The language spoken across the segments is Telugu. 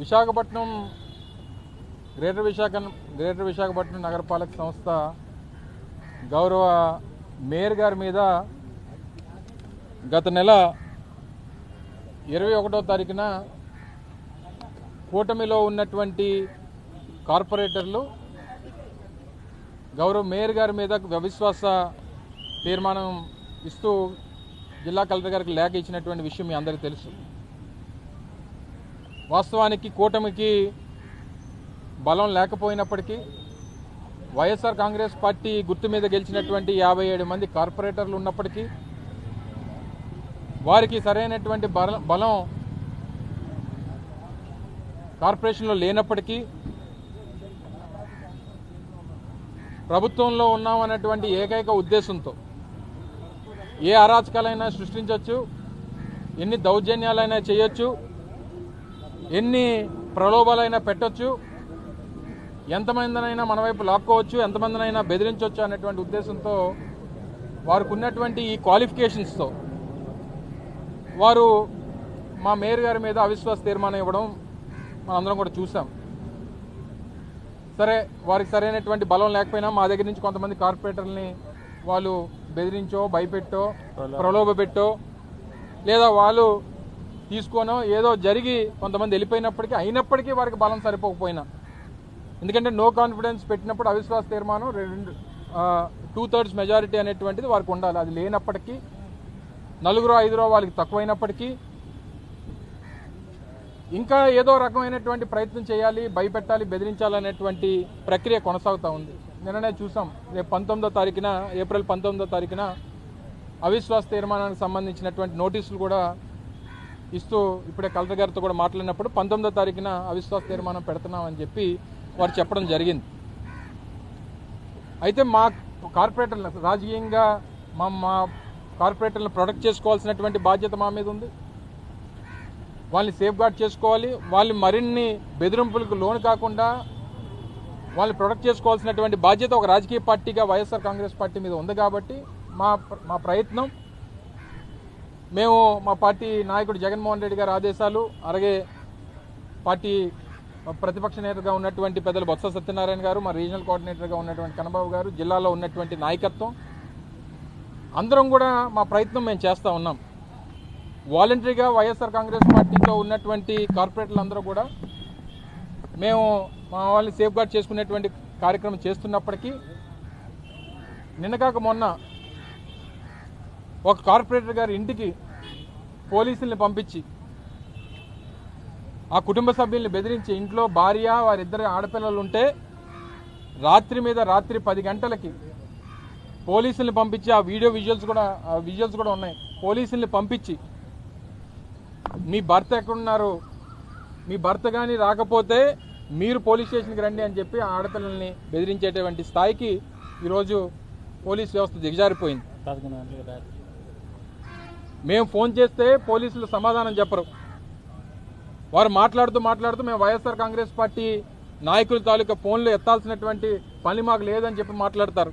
విశాఖపట్నం గ్రేటర్ విశాఖ గ్రేటర్ విశాఖపట్నం నగరపాలక సంస్థ గౌరవ మేయర్ గారి మీద గత నెల ఇరవై ఒకటో తారీఖున కూటమిలో ఉన్నటువంటి కార్పొరేటర్లు గౌరవ మేయర్ గారి మీద అవిశ్వాస తీర్మానం ఇస్తూ జిల్లా కలెక్టర్ గారికి లేఖ ఇచ్చినటువంటి విషయం మీ అందరికీ తెలుసు. వాస్తవానికి కూటమికి బలం లేకపోయినప్పటికీ వైఎస్ఆర్ కాంగ్రెస్ పార్టీ గుర్తు మీద గెలిచినటువంటి యాభై ఏడు మంది కార్పొరేటర్లు ఉన్నప్పటికీ వారికి సరైనటువంటి బలం కార్పొరేషన్లో లేనప్పటికీ ప్రభుత్వంలో ఉన్నామన్నటువంటి ఏకైక ఉద్దేశంతో ఏ అరాచకాలైనా సృష్టించవచ్చు ఎన్ని దౌర్జన్యాలైనా చేయొచ్చు ఎన్ని ప్రలోభాలైనా పెట్టొచ్చు ఎంతమందినైనా మన వైపు లాక్కోవచ్చు ఎంతమందినైనా బెదిరించవచ్చు అనేటువంటి ఉద్దేశంతో వారికి ఉన్నటువంటి ఈ క్వాలిఫికేషన్స్తో వారు మా మేయర్ గారి మీద అవిశ్వాస తీర్మానం ఇవ్వడం మనందరం కూడా చూసాం. సరే వారికి సరైనటువంటి బలం లేకపోయినా మా దగ్గర నుంచి కొంతమంది కార్పొరేటర్ని వాళ్ళు బెదిరించో భయపెట్టో ప్రలోభ పెట్టో లేదా వాళ్ళు తీసుకోనో ఏదో జరిగి కొంతమంది వెళ్ళిపోయినప్పటికీ అయినప్పటికీ వారికి బలం సరిపోకపోయినా. ఎందుకంటే నో కాన్ఫిడెన్స్ పెట్టినప్పుడు అవిశ్వాస తీర్మానం రెండు టూ థర్డ్స్ మెజారిటీ అనేటువంటిది వారికి ఉండాలి. అది లేనప్పటికీ నలుగురో ఐదురో వాళ్ళకి తక్కువైనప్పటికీ ఇంకా ఏదో రకమైనటువంటి ప్రయత్నం చేయాలి భయపెట్టాలి బెదిరించాలనేటువంటి ప్రక్రియ కొనసాగుతూ ఉంది. నిన్ననే చూసాం రేపు పంతొమ్మిదో తారీఖున ఏప్రిల్ పంతొమ్మిదో తారీఖున అవిశ్వాస తీర్మానానికి సంబంధించినటువంటి నోటీసులు కూడా ఇస్తూ ఇప్పుడే కలెక్టర్ గారితో కూడా మాట్లాడినప్పుడు పంతొమ్మిదో తారీఖున అవిశ్వాస తీర్మానం పెడుతున్నామని చెప్పి వారు చెప్పడం జరిగింది. అయితే మా కార్పొరేటర్లు రాజకీయంగా మా మా కార్పొరేటర్లను ప్రొటెక్ట్ చేసుకోవాల్సినటువంటి బాధ్యత మా మీద ఉంది. వాళ్ళని సేఫ్ గార్డ్ చేసుకోవాలి. వాళ్ళు మరిన్ని బెదిరింపులకు లోను కాకుండా వాళ్ళని ప్రొటెక్ట్ చేసుకోవాల్సినటువంటి బాధ్యత ఒక రాజకీయ పార్టీగా వైఎస్ఆర్ కాంగ్రెస్ పార్టీ మీద ఉంది కాబట్టి మా మా ప్రయత్నం మేము మా పార్టీ నాయకుడు జగన్మోహన్ రెడ్డి గారి ఆదేశాలు అలాగే పార్టీ ప్రతిపక్ష నేతగా ఉన్నటువంటి పెద్దలు బొత్స సత్యనారాయణ గారు మా రీజనల్ కోఆర్డినేటర్గా ఉన్నటువంటి కన్నబాబు గారు జిల్లాలో ఉన్నటువంటి నాయకత్వం. అందరం కూడా మా ప్రయత్నం మేము చేస్తూ ఉన్నాం. వాలంటరీగా వైఎస్ఆర్ కాంగ్రెస్ పార్టీతో ఉన్నటువంటి కార్పొరేటర్లందరూ కూడా మేము మా వాళ్ళని సేఫ్ గార్డ్ చేసుకునేటువంటి కార్యక్రమం చేస్తున్నప్పటికీ నిన్న కాక మొన్న ఒక కార్పొరేటర్ గారి ఇంటికి పోలీసుల్ని పంపించి ఆ కుటుంబ సభ్యుల్ని బెదిరించి ఇంట్లో భార్య వారిద్దరు ఆడపిల్లలు ఉంటే రాత్రి మీద రాత్రి పది గంటలకి పోలీసుల్ని పంపించి ఆ వీడియో విజువల్స్ కూడా ఆ విజువల్స్ కూడా ఉన్నాయి. పోలీసుల్ని పంపించి మీ భర్త ఎక్కడున్నారు? మీ భర్త కానీ రాకపోతే మీరు పోలీస్ స్టేషన్కి రండి అని చెప్పి ఆడపిల్లల్ని బెదిరించేటువంటి స్థాయికి ఈరోజు పోలీస్ వ్యవస్థ దిగజారిపోయింది. మేము ఫోన్ చేస్తే పోలీసులు సమాధానం చెప్పరు. వారు మాట్లాడుతూ మాట్లాడుతూ మేము వైఎస్ఆర్ కాంగ్రెస్ పార్టీ నాయకుల తాలూకా ఫోన్లు ఎత్తాల్సినటువంటి పని మాకు లేదని చెప్పి మాట్లాడతారు.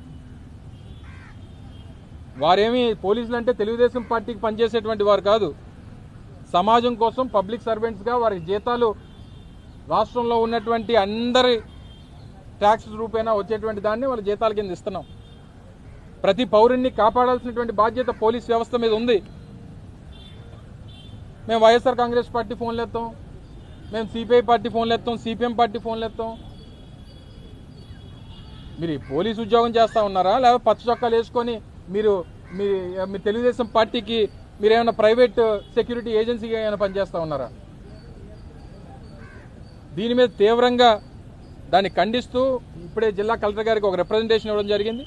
వారేమి పోలీసులు అంటే తెలుగుదేశం పార్టీకి పనిచేసేటువంటి వారు కాదు. సమాజం కోసం పబ్లిక్ సర్వెంట్స్గా వారి జీతాలు రాష్ట్రంలో ఉన్నటువంటి అందరి ట్యాక్స్ రూపేణా వచ్చేటువంటి దాన్ని వాళ్ళ జీతాల కింద ఇస్తున్నాం. ప్రతి పౌరుణ్ణి కాపాడాల్సినటువంటి బాధ్యత పోలీస్ వ్యవస్థ మీద ఉంది. మేము వైఎస్ఆర్ కాంగ్రెస్ పార్టీ ఫోన్లు ఎత్తాం. మేము సిపిఐ పార్టీ ఫోన్లు ఎత్తాం సిపిఎం పార్టీ ఫోన్లు ఎత్తాం. మీరు పోలీసు పోలీస్ ఉద్యోగం చేస్తూ ఉన్నారా? లేకపోతే పచ్చ చొక్కాలు వేసుకొని మీరు మీ మీ తెలుగుదేశం పార్టీకి మీరు ఏమైనా ప్రైవేట్ సెక్యూరిటీ ఏజెన్సీగా ఏమైనా పనిచేస్తూ ఉన్నారా? దీని మీద తీవ్రంగా దాన్ని ఖండిస్తూ ఇప్పుడే జిల్లా కలెక్టర్ గారికి ఒక రిప్రజెంటేషన్ ఇవ్వడం జరిగింది.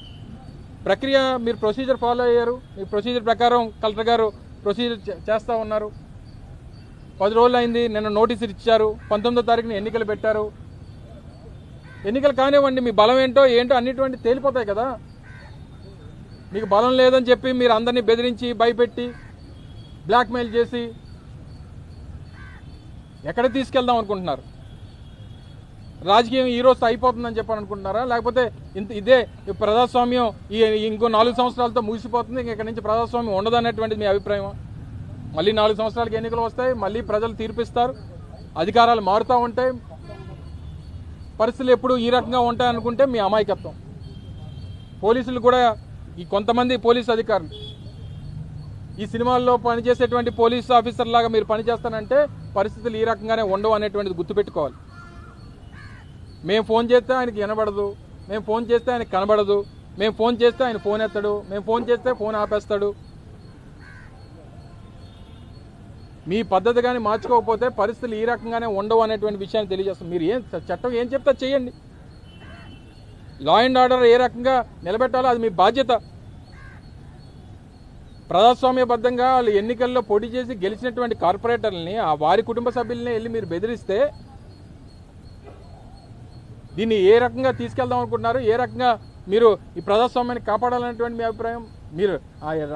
ప్రక్రియ మీరు ప్రొసీజర్ ఫాలో అయ్యారు. మీ ప్రొసీజర్ ప్రకారం కలెక్టర్ గారు ప్రొసీజర్ చేస్తూ ఉన్నారు. పది రోజులు అయింది నిన్న నోటీసులు ఇచ్చారు. పంతొమ్మిదో తారీఖున ఎన్నికలు పెట్టారు. ఎన్నికలు కానివ్వండి మీ బలం ఏంటో ఏంటో అన్నిటువంటి తేలిపోతాయి కదా. మీకు బలం లేదని చెప్పి మీరు అందరినీ బెదిరించి భయపెట్టి బ్లాక్మెయిల్ చేసి ఎక్కడ తీసుకెళ్దాం అనుకుంటున్నారు? రాజకీయం ఈ రోజు అయిపోతుందని చెప్పని అనుకుంటున్నారా? లేకపోతే ఇంత ఇదే ఈ ప్రజాస్వామ్యం ఈ ఇంకో నాలుగు సంవత్సరాలతో ముగిసిపోతుంది ఇంక నుంచి ప్రజాస్వామ్యం ఉండదు అనేటువంటిది మీ అభిప్రాయం మళ్ళీ నాలుగు సంవత్సరాలకి ఎన్నికలు వస్తాయి మళ్ళీ ప్రజలు తీర్పిస్తారు అధికారాలు మారుతూ ఉంటాయి. పరిస్థితులు ఎప్పుడు ఈ రకంగా ఉంటాయి అనుకుంటే మీ అమాయకత్వం. పోలీసులు కూడా ఈ కొంతమంది పోలీస్ అధికారులు. ఈ సినిమాల్లో పనిచేసేటువంటి పోలీస్ ఆఫీసర్ లాగా మీరు పనిచేస్తానంటే పరిస్థితులు ఈ రకంగానే ఉండవు అనేటువంటిది గుర్తుపెట్టుకోవాలి. మేము ఫోన్ చేస్తే ఆయనకి వినబడదు మేము ఫోన్ చేస్తే ఆయనకి కనబడదు మేము ఫోన్ చేస్తే ఆయన ఫోన్ ఎత్తాడు మేము ఫోన్ చేస్తే ఫోన్ ఆపేస్తాడు. మీ పద్ధతి కానీ మార్చుకోకపోతే పరిస్థితులు ఈ రకంగానే ఉండవు అనేటువంటి విషయాన్ని తెలియజేస్తాం. మీరు ఏం చట్టం ఏం చెప్తా చేయండి. లా అండ్ ఆర్డర్ ఏ రకంగా నిలబెట్టాలో అది మీ బాధ్యత. ప్రజాస్వామ్యబద్ధంగా వాళ్ళు ఎన్నికల్లో పోటీ చేసి గెలిచినటువంటి కార్పొరేటర్లని ఆ వారి కుటుంబ సభ్యుల్ని వెళ్ళి మీరు బెదిరిస్తే దీన్ని ఏ రకంగా తీసుకెళ్దాం అనుకుంటున్నారు? ఏ రకంగా మీరు ఈ ప్రజాస్వామ్యాన్ని కాపాడాలనేటువంటి మీ అభిప్రాయం? మీరు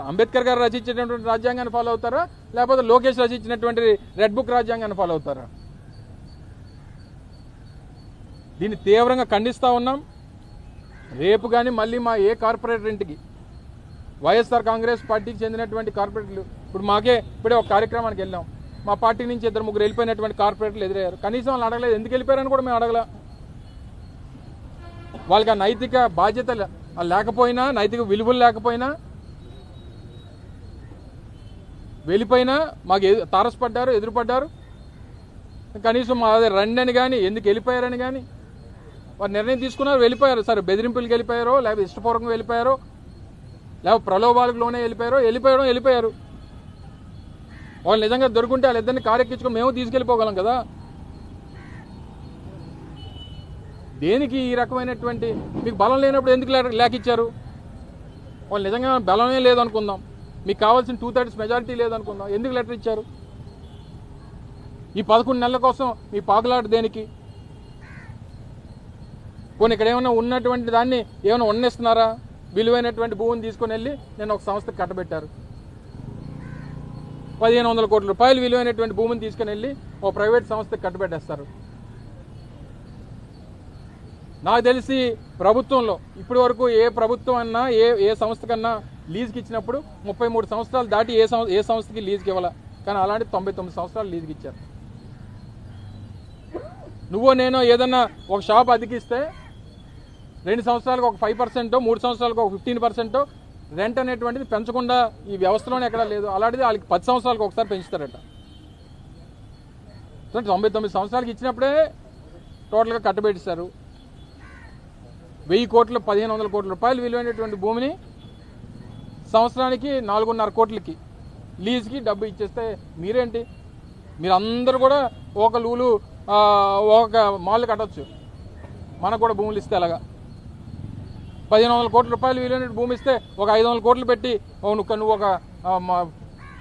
అంబేద్కర్ గారు రచించినటువంటి రాజ్యాంగాన్ని ఫాలో అవుతారా? లేకపోతే లోకేష్ రచించినటువంటి రెడ్ బుక్ రాజ్యాంగాన్ని ఫాలో అవుతారా? దీన్ని తీవ్రంగా ఖండిస్తూ ఉన్నాం. రేపు కానీ మళ్ళీ మా ఏ కార్పొరేటర్ ఇంటికి వైఎస్ఆర్ కాంగ్రెస్ పార్టీకి చెందినటువంటి కార్పొరేటర్లు ఇప్పుడు మాకే ఇప్పుడే ఒక కార్యక్రమానికి వెళ్ళాం. మా పార్టీ నుంచి ఇద్దరు ముగ్గురు వెళ్ళిపోయినటువంటి కార్పొరేటర్లు ఎదురయ్యారు. కనీసం వాళ్ళు అడగలేదు. ఎందుకు వెళ్ళిపోయారని కూడా మేము అడగల. వాళ్ళకి ఆ నైతిక బాధ్యతలు లేకపోయినా నైతిక విలువలు లేకపోయినా వెళ్ళిపోయినా మాకు తారసపడ్డారు ఎదురుపడ్డారు. కనీసం మా రండి అని కానీ ఎందుకు వెళ్ళిపోయారని కానీ వారు నిర్ణయం తీసుకున్నారు వెళ్ళిపోయారు. సరే బెదిరింపులకు వెళ్ళిపోయారో లేకపోతే ఇష్టపూర్వకంగా వెళ్ళిపోయారో లేకపోతే ప్రలోభాలకు లోనే వెళ్ళిపోయారో వెళ్ళిపోయడం వెళ్ళిపోయారు. వాళ్ళు నిజంగా దొరుకుంటే వాళ్ళిద్దరిని కారెక్కించుకొని మేము తీసుకెళ్ళిపోగలం కదా. దేనికి ఈ రకమైనటువంటి మీకు బలం లేనప్పుడు ఎందుకు లేక ఇచ్చారు వాళ్ళు నిజంగా బలమే లేదనుకుందాం. మీకు కావాల్సిన టూ థర్డ్స్ మెజారిటీ లేదనుకుందాం. ఎందుకు లెటర్ ఇచ్చారు? ఈ పదకొండు నెలల కోసం మీ పాకులాట దేనికి? కొన్ని ఇక్కడ ఏమైనా ఉన్నటువంటి దాన్ని ఏమైనా ఉన్నిస్తున్నారా విలువైనటువంటి భూమిని తీసుకొని వెళ్ళి నేను ఒక సంస్థకు కట్టబెట్టారు. పదిహేను వందల కోట్ల రూపాయలు విలువైనటువంటి భూమిని తీసుకుని వెళ్ళి ఒక ప్రైవేట్ సంస్థకు కట్టబెట్టేస్తారు. నాకు తెలిసి ప్రభుత్వంలో ఇప్పటి వరకు ఏ ప్రభుత్వం అన్నా ఏ ఏ సంస్థకన్నా లీజుకి ఇచ్చినప్పుడు ముప్పై మూడు సంవత్సరాలు దాటి ఏ సంస్థ ఏ సంస్థకి లీజుకి ఇవ్వాల? కానీ అలాంటి తొంభై తొమ్మిది సంవత్సరాలు లీజుకి ఇచ్చారు. నువ్వో నేనో ఏదన్నా ఒక షాప్ అతికిస్తే రెండు సంవత్సరాలకు ఒక ఫైవ్ పర్సెంట్ మూడు సంవత్సరాలకు ఒక ఫిఫ్టీన్ పర్సెంట్ రెంట్ అనేటువంటిది పెంచకుండా ఈ వ్యవస్థలోనే ఎక్కడా లేదు. అలాంటిది వాళ్ళకి పది సంవత్సరాలకు ఒకసారి పెంచుతారట. తొంభై తొమ్మిది సంవత్సరాలకి ఇచ్చినప్పుడే టోటల్గా కట్టబెట్టిస్తారు వెయ్యి కోట్లు పదిహేను వందల కోట్ల రూపాయలు విలువైనటువంటి భూమిని సంవత్సరానికి నాలుగున్నర కోట్లకి లీజ్కి డబ్బు ఇచ్చేస్తే మీరేంటి? మీరు అందరూ కూడా ఒక లూలు ఒక మాల్ కట్టొచ్చు. మనకు కూడా భూములు ఇస్తే అలాగా పదిహేను వందల కోట్ల రూపాయలు విలువైన భూమి ఇస్తే ఒక ఐదు వందల కోట్లు పెట్టి నువ్వు నువ్వు ఒక మా-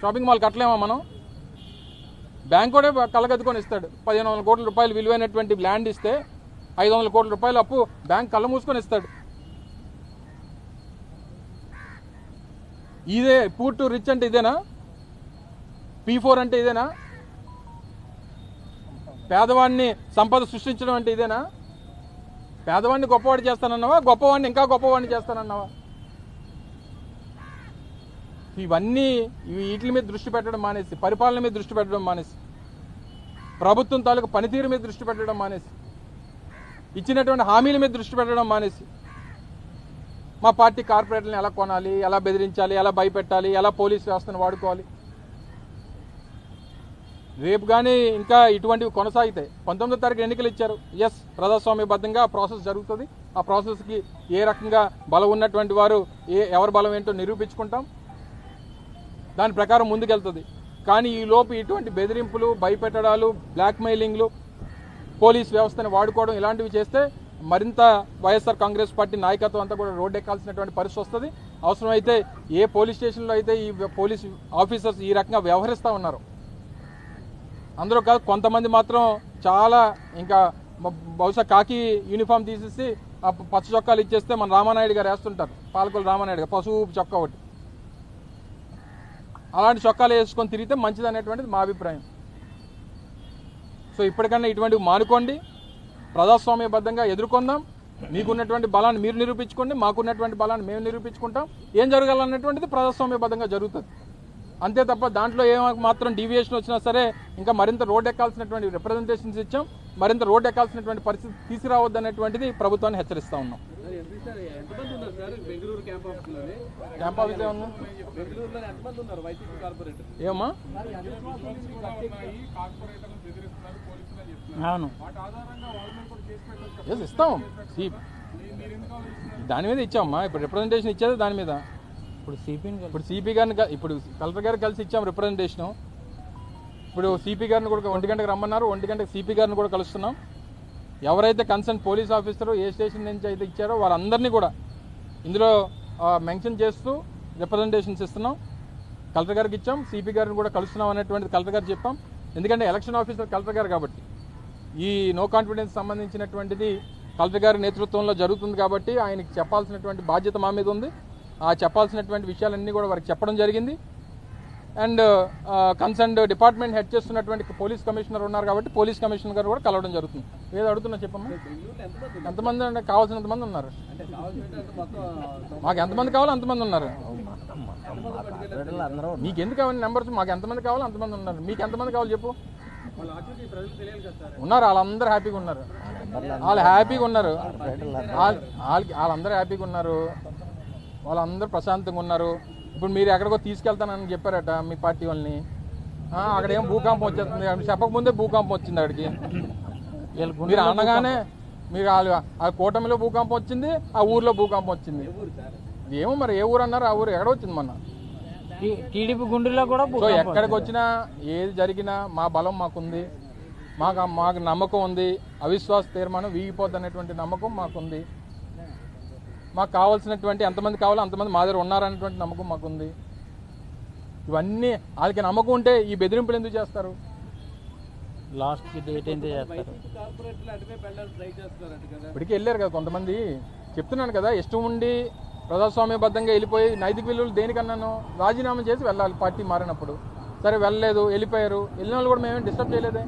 షాపింగ్ మాల్ కట్టలేమా మనం? బ్యాంక్ కూడా కళ్ళగద్దుకొని ఇస్తాడు. పదిహేను వందల కోట్ల రూపాయలు విలువైనటువంటి ల్యాండ్ ఇస్తే ఐదు వందల కోట్ల రూపాయలు అప్పు బ్యాంక్ కళ్ళ మూసుకొని ఇస్తాడు. ఇదే పూర్ టు రిచ్ అంటే ఇదేనా? పీ ఫోర్ అంటే ఇదేనా? పేదవాడిని సంపద సృష్టించడం అంటే ఇదేనా? పేదవాడిని గొప్పవాడు చేస్తానన్నావా? గొప్పవాడిని ఇంకా గొప్పవాడిని చేస్తానన్నావా? ఇవన్నీ వీటి మీద దృష్టి పెట్టడం మానేసి పరిపాలన మీద దృష్టి పెట్టడం మానేసి ప్రభుత్వం తాలూకు పనితీరు మీద దృష్టి పెట్టడం మానేసి ఇచ్చినటువంటి హామీల మీద దృష్టి పెట్టడం మానేసి మా పార్టీ కార్పొరేట్లను ఎలా కొనాలి ఎలా బెదిరించాలి ఎలా భయపెట్టాలి ఎలా పోలీస్ వ్యవస్థను వాడుకోవాలి. రేపు కానీ ఇంకా ఇటువంటివి కొనసాగితే పంతొమ్మిదో తారీఖు ఎన్నికలు ఇచ్చారు. ఎస్ ప్రజాస్వామ్యబద్ధంగా ప్రాసెస్ జరుగుతుంది. ఆ ప్రాసెస్కి ఏ రకంగా బలం ఉన్నటువంటి వారు ఏ ఎవరి బలం ఏంటో నిరూపించుకుంటాం. దాని ప్రకారం ముందుకెళ్తుంది. కానీ ఈ లోపు ఇటువంటి బెదిరింపులు భయపెట్టడాలు బ్లాక్మెయిలింగ్లు పోలీస్ వ్యవస్థను వాడుకోవడం ఇలాంటివి చేస్తే మరింత వైఎస్ఆర్ కాంగ్రెస్ పార్టీ నాయకత్వం అంతా కూడా రోడ్డు ఎక్కాల్సినటువంటి పరిస్థితి వస్తుంది. అవసరమైతే ఏ పోలీస్ స్టేషన్లో అయితే ఈ పోలీస్ ఆఫీసర్స్ ఈ రకంగా వ్యవహరిస్తూ ఉన్నారు. అందరూ కాదు కొంతమంది మాత్రం చాలా ఇంకా బహుశా కాకి యూనిఫామ్ తీసేసి ఆ పచ్చ చొక్కాలు ఇచ్చేస్తే మన రామానాయుడు గారు వేస్తుంటారు. పాలకులు రామానాయుడు గారు పశువు చొక్కా ఒకటి. అలాంటి చొక్కాలు వేసుకొని తిరిగితే మంచిది అనేటువంటిది మా అభిప్రాయం. సో ఇప్పటికన్నా ఇటువంటివి మానుకోండి. ప్రజాస్వామ్యబద్ధంగా ఎదుర్కొందాం. మీకున్నటువంటి బలాన్ని మీరు నిరూపించుకోండి మాకున్నటువంటి బలాన్ని మేము నిరూపించుకుంటాం. ఏం జరగాలన్నటువంటిది ప్రజాస్వామ్యబద్ధంగా జరుగుతుంది. అంతే తప్ప దాంట్లో ఏ మాత్రం డీవియేషన్ వచ్చినా సరే ఇంకా మరింత రోడ్ ఎక్కాల్సినటువంటి రిప్రజెంటేషన్స్ ఇచ్చాం. మరింత రోడ్ ఎక్కాల్సినటువంటి పరిస్థితి తీసుకురావద్దు అనేటువంటిది ప్రభుత్వాన్ని హెచ్చరిస్తా ఉన్నాం. మరి ఎంత సార్? ఎంతమంది ఉన్నారు? సార్ బెంగళూరు క్యాంప్ ఆఫీస్లోనే క్యాంప్ ఆఫీస్ ఏమన్నా బెంగళూరులో అవును. ఎస్ ఇస్తాం. సి దాని మీద ఇచ్చామమ్మా. ఇప్పుడు రిప్రజెంటేషన్ ఇచ్చేది దాని మీద. ఇప్పుడు సిపిని ఇప్పుడు సిపి గారిని ఇప్పుడు కలెక్టర్ గారు కలిసి ఇచ్చాం రిప్రజెంటేషను ఇప్పుడు సిపి గారిని కూడా ఒంటి గంటకు రమ్మన్నారు. ఒంటి గంటకు సిపి గారిని కూడా కలుస్తున్నాం. ఎవరైతే కన్సర్న్ పోలీస్ ఆఫీసర్ ఏ స్టేషన్ నుంచి అయితే ఇచ్చారో వారందరినీ కూడా ఇందులో మెన్షన్ చేస్తూ రిప్రజెంటేషన్స్ ఇస్తున్నాం. కలెక్టర్ గారికి ఇచ్చాం. సిపి గారిని కూడా కలుస్తున్నాం అనేటువంటిది కలెక్టర్ గారు చెప్పాం. ఎందుకంటే ఎలక్షన్ ఆఫీసర్ కలెక్టర్ గారు కాబట్టి. ఈ నో కాన్ఫిడెన్స్ సంబంధించినటువంటిది కలెక్టర్ గారి నేతృత్వంలో జరుగుతుంది కాబట్టి ఆయనకి చెప్పాల్సినటువంటి బాధ్యత మా మీద ఉంది. ఆ చెప్పాల్సినటువంటి విషయాలన్నీ కూడా వారికి చెప్పడం జరిగింది. అండ్ కన్సర్న్ డిపార్ట్మెంట్ హెడ్ చేస్తున్నటువంటి పోలీస్ కమిషనర్ ఉన్నారు కాబట్టి పోలీస్ కమిషనర్ గారు కూడా కలవడం జరుగుతుంది. ఏదో అడుగుతున్నా చెప్పమ్మా? ఎంతమంది అంటే కావాల్సినంత మంది ఉన్నారు. మాకు ఎంతమంది కావాలో అంతమంది ఉన్నారు. మీకు ఎందుకు కావాలి నెంబర్స్? మాకు ఎంతమంది కావాలో అంతమంది ఉన్నారు. మీకు ఎంతమంది కావాలి చెప్పు. ఉన్నారు వాళ్ళందరూ హ్యాపీగా ఉన్నారు. వాళ్ళు హ్యాపీగా ఉన్నారు. వాళ్ళ- వాళ్ళకి వాళ్ళందరూ హ్యాపీగా ఉన్నారు. వాళ్ళందరూ ప్రశాంతంగా ఉన్నారు. ఇప్పుడు మీరు ఎక్కడికో తీసుకెళ్తానని చెప్పారట మీ పార్టీ వాళ్ళని. ఆ, అక్కడ ఏం భూకంపం వచ్చేస్తుంది. చెప్పకముందే భూకంపం వచ్చింది అక్కడికి. మీరు అనగానే మీరు వాళ్ళ ఆ కూటమిలో భూకంపం వచ్చింది ఆ ఊర్లో భూకంపం వచ్చింది. ఏమో మరి ఏ ఊరు అన్నారు ఆ ఊరు ఎక్కడ వచ్చింది మొన్న? టీడీపీ గుండెలో కూడా సో ఎక్కడికి వచ్చినా ఏది జరిగినా మా బలం మాకుంది. మాకు మాకు నమ్మకం ఉంది. అవిశ్వాస తీర్మానం వీగిపోద్ది అనేటువంటి నమ్మకం మాకుంది. మాకు కావాల్సినటువంటి ఎంతమంది కావాలో అంతమంది మా దగ్గర ఉన్నారనేటువంటి నమ్మకం మాకుంది. ఇవన్నీ వాళ్ళకి నమ్మకం ఉంటే ఈ బెదిరింపులు ఎందుకు చేస్తారు? లాస్ట్కి డేట్ ఏంటి చేస్తారు? ఇప్పటికీ వెళ్ళారు కదా కొంతమంది. చెప్తున్నాను కదా ఇష్టం ఉండి ప్రజాస్వామ్యబద్ధంగా వెళ్ళిపోయి నైతిక విలువలు దేనికన్నాను రాజీనామా చేసి వెళ్ళాలి పార్టీ మారినప్పుడు. సరే వెళ్ళలేదు వెళ్ళిపోయారు. వెళ్ళిన వాళ్ళు కూడా మేమేం డిస్టర్బ్ చేయలేదే?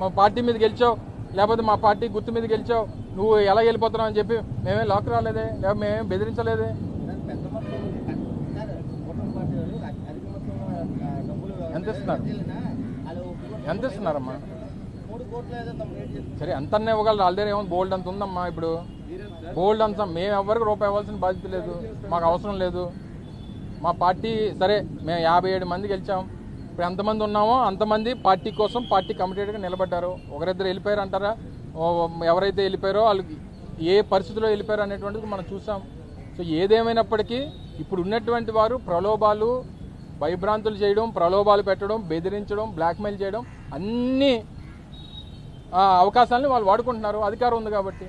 మా పార్టీ మీద గెలిచావు లేకపోతే మా పార్టీ గుర్తు మీద గెలిచావు నువ్వు ఎలా వెళ్ళిపోతున్నావు అని చెప్పి మేమేం లాక్ రాలేదే? లేకపోతే మేమేం బెదిరించలేదే? ఎంత ఇస్తున్నారు? ఎంత ఇస్తున్నారమ్మా? సరే ఎంత ఇవ్వగలరు వాళ్ళ దగ్గర ఏమో బోల్డ్ అంత ఉందమ్మా ఇప్పుడు. బోల్డ్ అంశం. మేము ఎవరికి రూపాయి ఇవ్వాల్సిన బాధ్యత లేదు. మాకు అవసరం లేదు. మా పార్టీ సరే మేము యాభై ఏడు మంది గెలిచాం. ఇప్పుడు ఎంతమంది ఉన్నామో అంతమంది పార్టీ కోసం పార్టీ కమిటెడ్గా నిలబడ్డారు. ఒకరిద్దరు వెళ్ళిపోయారు అంటారా? ఎవరైతే వెళ్ళిపోయారో వాళ్ళకి ఏ పరిస్థితిలో వెళ్ళిపోయారు అనేటువంటిది మనం చూసాం. సో ఏదేమైనప్పటికీ ఇప్పుడు ఉన్నటువంటి వారు ప్రలోభాలు భయభ్రాంతులు చేయడం ప్రలోభాలు పెట్టడం బెదిరించడం బ్లాక్మెయిల్ చేయడం అన్నీ అవకాశాలను వాళ్ళు వాడుకుంటున్నారు. అధికారం ఉంది కాబట్టి.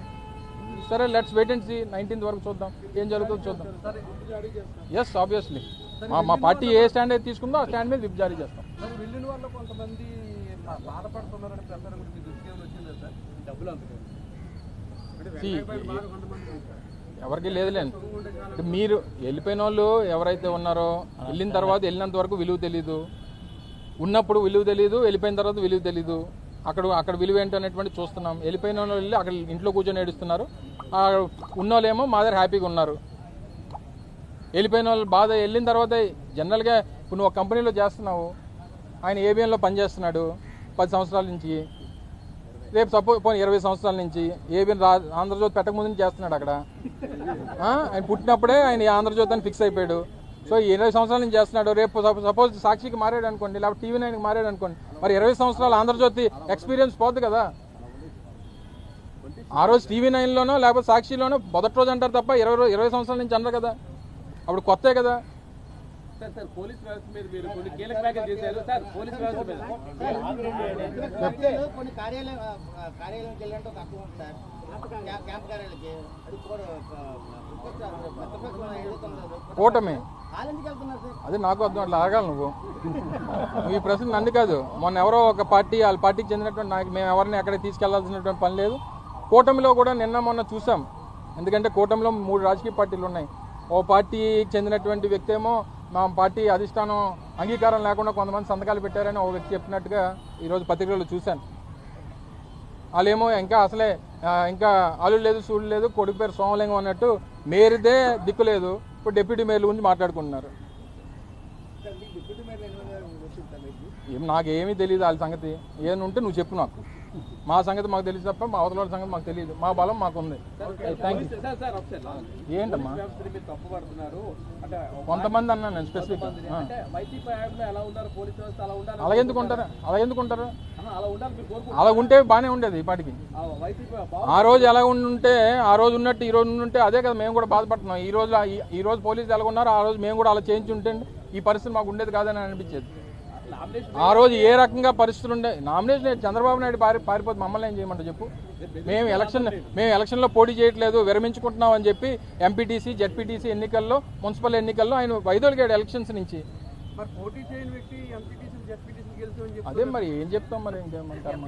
సరే let's wait and see nineteenth వరకు చూద్దాం. ఏం జరుగుతుందో చూద్దాం. ఎస్ ఆబ్వియస్లీ మా మా పార్టీ ఏ స్టాండ్ అయితే తీసుకుందో ఆ స్టాండ్ మీద విప్ జారీ చేస్తాం. ఎవరికి లేదులేండి మీరు వెళ్ళిపోయిన వాళ్ళు ఎవరైతే ఉన్నారో వెళ్ళిన తర్వాత వెళ్ళినంత వరకు విలువ తెలీదు. ఉన్నప్పుడు విలువ తెలీదు వెళ్ళిపోయిన తర్వాత విలువ తెలీదు. అక్కడ అక్కడ విలువ ఏంటి అనేటువంటి చూస్తున్నాం. వెళ్ళిపోయిన వాళ్ళు వెళ్ళి అక్కడ ఇంట్లో కూర్చొని ఏడుస్తున్నారు. ఆ మా దగ్గర హ్యాపీగా ఉన్నారు. వెళ్ళిపోయిన వాళ్ళు బాధ వెళ్ళిన తర్వాత జనరల్గా ఇప్పుడు నువ్వు ఒక కంపెనీలో చేస్తున్నావు ఆయన ఏబిఎంలో పనిచేస్తున్నాడు పది సంవత్సరాల నుంచి. రేపు సపోజ్ పోనీ ఇరవై సంవత్సరాల నుంచి ఏబిఎన్ రా ఆంధ్రజ్యోతి పెట్టకముందు నుంచి చేస్తున్నాడు అక్కడ. ఆయన పుట్టినప్పుడే ఆయన ఆంధ్రజ్యోతి అని ఫిక్స్ అయిపోయాడు. సో ఇరవై సంవత్సరాల నుంచి చేస్తున్నాడు. రేపు సపోజ్ సాక్షికి మారాడు అనుకోండి లేకపోతే టీవీ నైన్కి మారాడు అనుకోండి మరి ఇరవై సంవత్సరాలు ఆంధ్రజ్యోతి ఎక్స్పీరియన్స్ పోద్ది కదా. ఆ రోజు టీవీ నైన్లోనో లేకపోతే సాక్షిలోనో మొదటి రోజు అంటారు తప్ప ఇరవై ఇరవై సంవత్సరాల నుంచి అనరు కదా. అప్పుడు కొత్తే కదా. కూటమి అది నాకు అర్థం అట్లా అడగాలి నువ్వు. నువ్వు ఈ ప్రశ్న నన్ను కాదు. మొన్న ఎవరో ఒక పార్టీ వాళ్ళ పార్టీకి చెందినటువంటి నాకు మేము ఎవరిని ఎక్కడ తీసుకెళ్ళాల్సినటువంటి పని లేదు. కూటమిలో కూడా నిన్న మొన్న చూసాం. ఎందుకంటే కూటమిలో మూడు రాజకీయ పార్టీలు ఉన్నాయి. ఓ పార్టీకి చెందినటువంటి వ్యక్తి ఏమో మా పార్టీ అధిష్టానం అంగీకారం లేకుండా కొంతమంది సంతకాలు పెట్టారని ఓ వ్యక్తి చెప్పినట్టుగా ఈరోజు పత్రికల్లో చూశాను. వాళ్ళేమో ఇంకా అసలే ఇంకా అల్లు లేదు సూళ్ళు లేదు కొడుకు పేరు సోమలింగం అన్నట్టు మేరిదే దిక్కు లేదు. ఇప్పుడు డిప్యూటీ మేయర్ల గురించి మాట్లాడుకుంటున్నారు. మేయర్ నాకేమీ తెలియదు వాళ్ళ సంగతి. ఏమైనా ఉంటే నువ్వు చెప్పు నాకు. మా సంగతి మాకు తెలియదు తప్ప మా అవతల సంగతి మాకు తెలియదు. మా బలం ఒకసారి లాస్ట్. ఏంటమ్మా? కొంతమంది అన్నా నేను స్పెసిఫిక్ అలా ఎందుకు ఉంటారు? అలా ఎందుకు ఉంటారు? అలా ఉంటే బాగానే ఉండేది ఈ పాటికి. ఆ రోజు ఎలా ఉంటే ఆ రోజు ఉన్నట్టు ఈ రోజు ఉంటే అదే కదా మేము కూడా బాధపడుతున్నాం. ఈ రోజు ఈ- రోజు పోలీసులు ఎలా ఉన్నారు ఆ రోజు మేము కూడా అలా చేయించి ఉంటే ఈ పరిస్థితి మాకు ఉండేది కాదని అనిపించేది. ఆ రోజు ఏ రకంగా పరిస్థితులు ఉండే నామినేషన్? చంద్రబాబు నాయుడు పారి పారిపోతే మమ్మల్ని ఏం చేయమంటారు చెప్పు? మేము ఎలక్షన్ మేము ఎలక్షన్లో పోటీ చేయట్లేదు విరమించుకుంటున్నాం అని చెప్పి ఎంపీటీసీ జెడ్పీటీసీ ఎన్నికల్లో మున్సిపల్ ఎన్నికల్లో ఆయన వైదొలిగాడు ఎలక్షన్స్ నుంచి. అదే మరి ఏం చెప్తాం మరి? ఇంకేమంటారు